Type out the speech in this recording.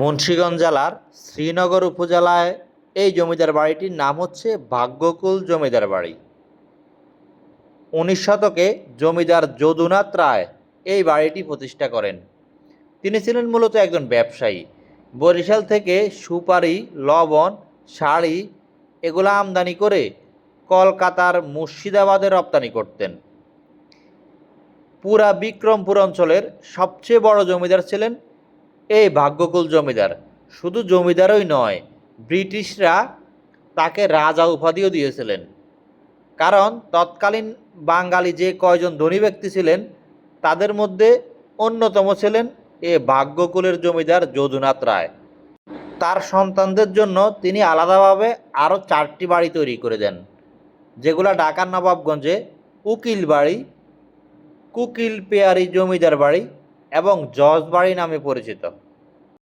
মুন্সিগঞ্জ জেলার শ্রীনগর উপজেলায় এই জমিদার বাড়িটির নাম হচ্ছে ভাগ্যকুল জমিদার বাড়ি। উনিশ শতকে জমিদার যদুনাথ রায় এই বাড়িটি প্রতিষ্ঠা করেন। তিনি ছিলেন মূলত একজন ব্যবসায়ী। বরিশাল থেকে সুপারি, লবণ, শাড়ি এগুলো আমদানি করে কলকাতার মুর্শিদাবাদে রপ্তানি করতেন। পুরা বিক্রমপুর অঞ্চলের সবচেয়ে বড় জমিদার ছিলেন এই ভাগ্যকুল জমিদার, শুধু জমিদারই নয়, ব্রিটিশরা তাকে রাজা উপাধিও দিয়েছিলেন। কারণ তৎকালীন বাঙালি যে কয়জন ধনী ব্যক্তি ছিলেন, তাদের মধ্যে অন্যতম ছিলেন এ ভাগ্যকুলের জমিদার যদুনাথ রায়। তার সন্তানদের জন্য তিনি আলাদাভাবে আরও চারটি বাড়ি তৈরি করে দেন, যেগুলা ঢাকার নবাবগঞ্জে উকিল বাড়ি কুকিল পেয়ারি জমিদার বাড়ি এবং জজবাড়ি নামে পরিচিত।